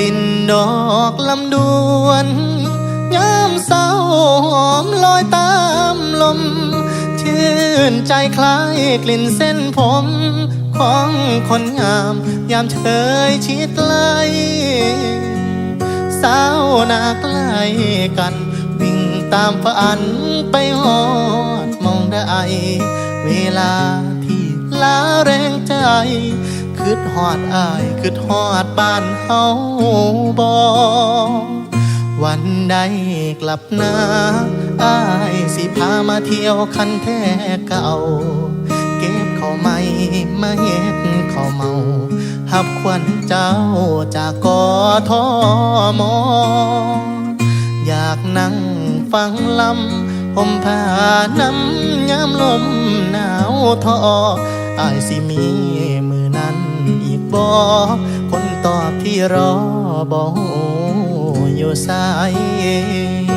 ลิ่นดอกลำดวนยามเศร้าหอมลอยตามลม ชื่นใจคล้ายกลิ่นเส้นผม ของคนงาม ยามเชยชิดไลสาวนาใกล้กัน วิ่งตามฝันไปหอดมองได้ เวลาที่ลาแรงใจ คืดหอดอายคืดหอดบ้านเฮาบอวันใดกลับนาอายสิพามาเที่ยวคันแท้เก่า เก็บเขาวไม่มาเฮ็ดเขาวเมาหับควันเจ้าจากกอทอมออยากนั่งฟังลำห่มผ้าน้ำยามลมหนาวทออายสิมีมื บอกคนตอบที่รอบออยู่สาย